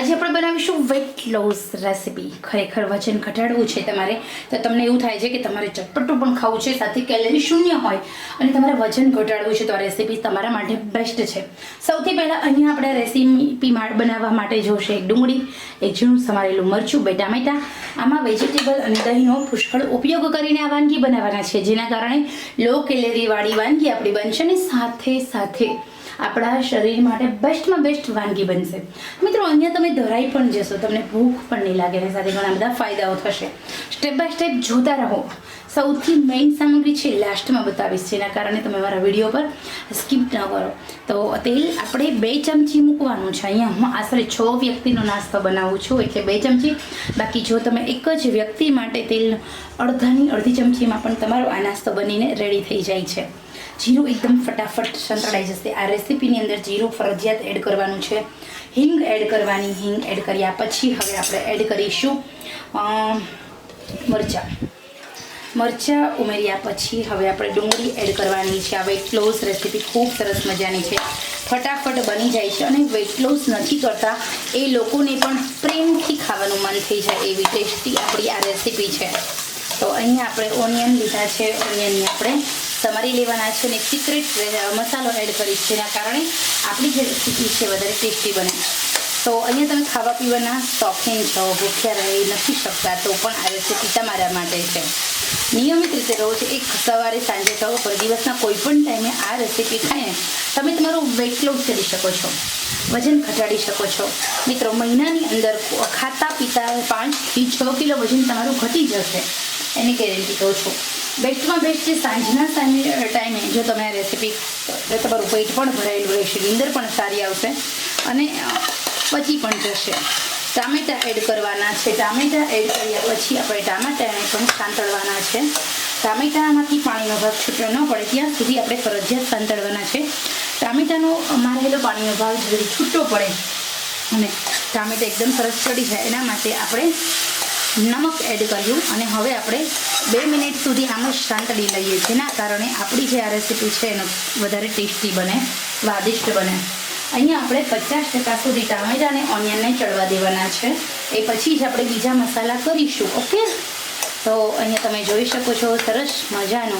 આજે આપણે બનાવીશું વેટ લોસ રેસીપી ખરેખર વજન ઘટાડવું છે તમારે. તો તમને એવું થાય છે કે તમારે ચટપટું પણ ખાવું છે, સાથે કેલરી શૂન્ય હોય. અને તમારે વજન ઘટાડવું છે તો આ રેસીપી તમારા માટે બેસ્ટ છે. સૌથી પહેલાં અહીંયા આપણે રેસીપી માળ બનાવવા માટે જોશે એક ડુંગળી, એક ઝીણું સમારેલું મરચું, બે ટામેટા, આમાં વેજીટેબલ અને દહીંનો પુષ્કળ ઉપયોગ કરીને આ વાનગી બનાવવાના છે. જેના કારણે લો કેલેરીવાળી વાનગી આપણી બનશે અને સાથે સાથે આપણા શરીર માટે બેસ્ટમાં બેસ્ટ વાનગી બનશે. મિત્રો, અહીંયા તમે ધરાઈ પણ જશો, તમને ભૂખ પણ નહીં લાગે, એના સાથે ઘણા બધા ફાયદાઓ થશે. સ્ટેપ બાય સ્ટેપ જોતા રહો. સૌથી મેઇન સામગ્રી છે લાસ્ટમાં બતાવીશ, જેના કારણે તમે મારા વીડિયો પર સ્કીપ ન કરો. તો તેલ આપણે બે ચમચી મૂકવાનું છે. અહીંયા હું આશરે છ વ્યક્તિનો નાસ્તો બનાવું છું. એટલે બે ચમચી. બાકી જો તમે એક જ વ્યક્તિ માટે તેલ અડધાની અડધી ચમચીમાં પણ તમારો આ નાસ્તો બનીને રેડી થઈ જાય છે. જીરું એકદમ ફટાફટ સંતળાઈ જશે. આ રેસીપીની અંદર જીરું ફરજિયાત એડ કરવાનું છે. હિંગ એડ કરવાની. હિંગ એડ કર્યા પછી હવે આપણે એડ કરીશું મરચાં. મરચાં ઉમેર્યા પછી હવે આપણે ડુંગળી એડ કરવાની છે. આ વેટ લોસ રેસીપી ખૂબ સરસ મજાની છે. ફટાફટ બની જાય છે અને વેટ લોસ નથી કરતા. એ લોકોને પણ પ્રેમથી ખાવાનું મન થઈ જાય એવી ટેસ્ટી આપણી આ રેસીપી છે. તો અહીંયા આપણે ઓનિયન લીધા છે. ઓનિયનને આપણે સમારી લેવાના છે અને સિક્રેટ મસાલો એડ કરીશ જેના કારણે આપણી જે રેસીપી છે વધારે ટેસ્ટી બને. તો અહીંયા તમે ખાવા પીવાના શોખીન છો ભૂખ્યા રહી, નથી શકતા તો પણ આ રેસીપી તમારા માટે છે. નિયમિત રીતે રહો છો, એક સવારે સાંજે કહો પર દિવસના કોઈ પણ ટાઈમે આ રેસીપી ખાઈને તમે તમારું વેટ લોસ કરી શકો છો, વજન ઘટાડી શકો છો. મિત્રો, મહિનાની અંદર ખાતા પીતા પાંચથી છ કિલો વજન તમારું ઘટી જશે, એની ગેરંટી કહું છું. બેસ્ટમાં બેસ્ટ છે સાંજના સાંજે ટાઈમે જો તમે આ રેસીપી તમારું પેટ પણ ભરાયેલું રહેશે, નીંદર પણ સારી આવશે. અને પચી પણ જશે. ટામેટાં એડ કરવાના છે. ટામેટાં એડ કર્યા પછી આપણે ટામેટાને પણ સાંતળવાના છે. ટામેટામાંથી પાણીનો ભાગ છૂટો ન પડે. ત્યાં સુધી આપણે ફરજિયાત સાંતળવાના છે. ટામેટાનો મારેલો પાણીનો ભાગ જલ્દી છૂટો પડે અને ટામેટા એકદમ સરસ ચડી જાય, એના માટે આપણે નમક એડ કર્યું અને હવે આપણે બે મિનિટ સુધી આમ જ સાંતળી લઈએ, જેના કારણે આપણી જે આ રેસીપી છે એનો વધારે ટેસ્ટી બને, સ્વાદિષ્ટ બને. અહીંયા આપણે પચાસ ટકા સુધી ટામેટા અને ઓનિયનને ચડવા દેવાના છે. એ પછી જ આપણે બીજા મસાલા કરીશું, ઓકે? તો અહીંયા તમે જોઈ શકો છો, સરસ મજાનો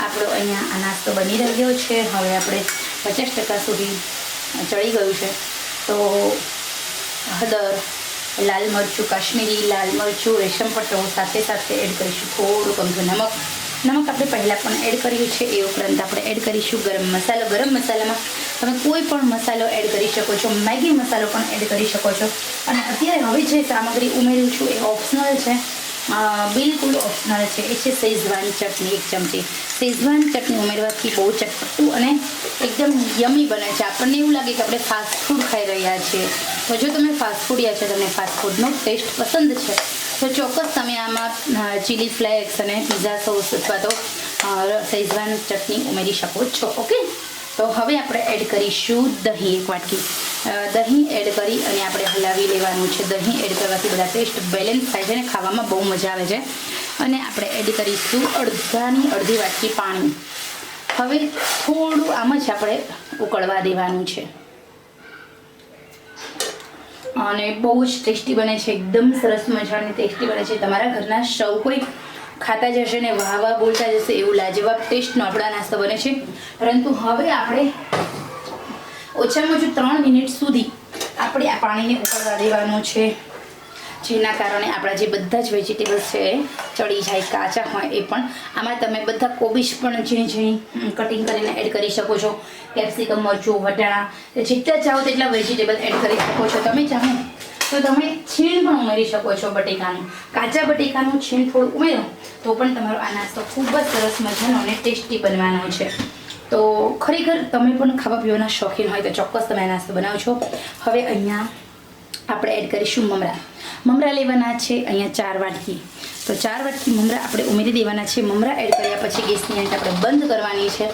આપણો અહીંયા આ નાસ્તો બની રહ્યો છે. હવે આપણે પચાસ ટકા સુધી ચડી ગયું છે. તો હળદર, લાલ મરચું, કાશ્મીરી લાલ મરચું, રેશમ પટ્ટો સાથે સાથે એડ કરીશું, થોડુંક અમથું નમક. નમક આપણે પહેલાં પણ એડ કર્યું છે, એ ઉપરાંત આપણે એડ કરીશું ગરમ મસાલો. ગરમ મસાલામાં તમે કોઈ પણ મસાલો એડ કરી શકો છો, મેગી મસાલો પણ એડ કરી શકો છો. અને અત્યારે હવે જે સામગ્રી ઉમેરું છું, એ ઓપ્શનલ છે. બિલકુલ ઓપ્શનલ છે. એ છે શેઝવાન ચટણી, એક ચમચી. શેઝવાન ચટણી ઉમેરવાથી બહુ ચટપટું અને એકદમ યમી બને છે. આપણને એવું લાગે કે આપણે ફાસ્ટ ફૂડ ખાઈ રહ્યા છીએ. તો જો તમે ફાસ્ટ યા છો, તમને ફાસ્ટ ફૂડનો ટેસ્ટ પસંદ છે. તો ચોક્કસ તમે આમાં ચીલી ફ્લેક્સ અને પીઝા સોસ અથવા તો શેઝવાન ચટણી ઉમેરી શકો છો, ઓકે? તો હવે આપણે એડ કરીશું દહીં એક વાટકી. દહીં એડ કરી અને આપણે હલાવી લેવાનું છે. દહીં એડ કરવાથી બધા ટેસ્ટ બેલેન્સ થાય છે અને ખાવામાં બહુ મજા આવે છે. અને આપણે એડ કરીશું અડધાની અડધી વાટકી પાણી. હવે થોડું આમ જ આપણે ઉકળવા દેવાનું છે. અને બહુ જ ટેસ્ટી બને છે, એકદમ સરસ મજાની ટેસ્ટી બને છે. તમારા ઘરના સૌ કોઈ ખાતા જશે ને વાહ વાહ બોલતા જશે એવું લાજવાબ ટેસ્ટનો આપણા નાસ્તો બને છે. પરંતુ હવે આપણે ઓછામાં ઓછું ત્રણ મિનિટ સુધી આપણે આ પાણીને ઉકળવા દેવાનું છે. જેના કારણે આપણા જે બધા જ વેજીટેબલ્સ છે એ ચડી જાય, કાચા હોય, એ પણ આમાં તમે બધા કોબીજ પણ ઝીણી ઝીણી કટિંગ કરીને એડ કરી શકો છો. કેપ્સિકમ, મરચું, વટાણા જેટલા ચાહો તેટલા વેજીટેબલ એડ કરી શકો છો. તમે ચાહો તો તમે છીણ પણ ઉમેરી શકો છો બટેકાનું. કાચા બટેકાનું છીણ થોડું ઉમેરો, તો પણ તમારો આ નાસ્તો ખૂબ જ સરસ મજાનો અને ટેસ્ટી બનવાનો છે. તો ખરેખર તમે પણ ખાવા પીવાના શોખીન હોય તો ચોક્કસ તમે આ નાસ્તો બનાવો છો. હવે અહીંયા આપણે એડ કરીશું મમરા. મમરા લેવાના છે અહીંયા ચાર વાટકી. તો ચાર વાટકી મમરા આપણે ઉમેરી દેવાના છે. મમરા એડ કર્યા પછી ગેસની આંચ આપણે બંધ કરવાની છે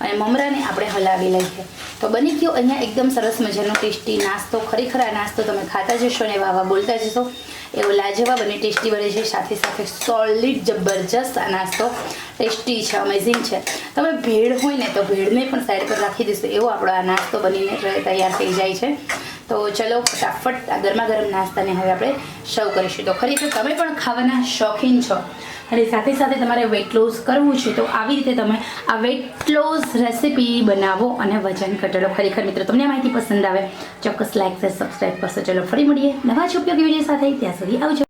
અને મમરાને આપણે હલાવી લઈએ. તો બની ગયો અહીંયા એકદમ સરસ મજાનો ટેસ્ટી નાસ્તો. ખરેખર આ નાસ્તો તમે ખાતા જશો અને વાવા બોલતા જશો. એવો લાજવાબ અને ટેસ્ટી બને છે. સાથે સાથે સોલિડ જબરજસ્ત આ નાસ્તો. ટેસ્ટી છે અમેઝિંગ છે. તમે ભેળ હોય ને તો ભેળને પણ સાઈડ પર રાખી દેશો. એવો આપણો આ નાસ્તો બનીને તૈયાર થઈ જાય છે. તો ચલો ફટાફટ આ ગરમા ગરમ નાસ્તાને હવે આપણે સર્વ કરીશું. તો ખરેખર તમે પણ ખાવાના શોખીન છો. અને સાથે સાથે તમારે વેટ લોસ કરવું છે, તો આવી રીતે તમે આ વેટ લોસ રેસીપી બનાવો અને વજન ઘટાડો. ખરેખર મિત્રો, તમને માહિતી પસંદ આવે, ચોક્કસ લાઇક સબસ્ક્રાઈબ કરશો. ચલો ફરી મળીએ નવા જ ઉપયોગી વીડિયો સાથે. ત્યાં સુધી આવજો.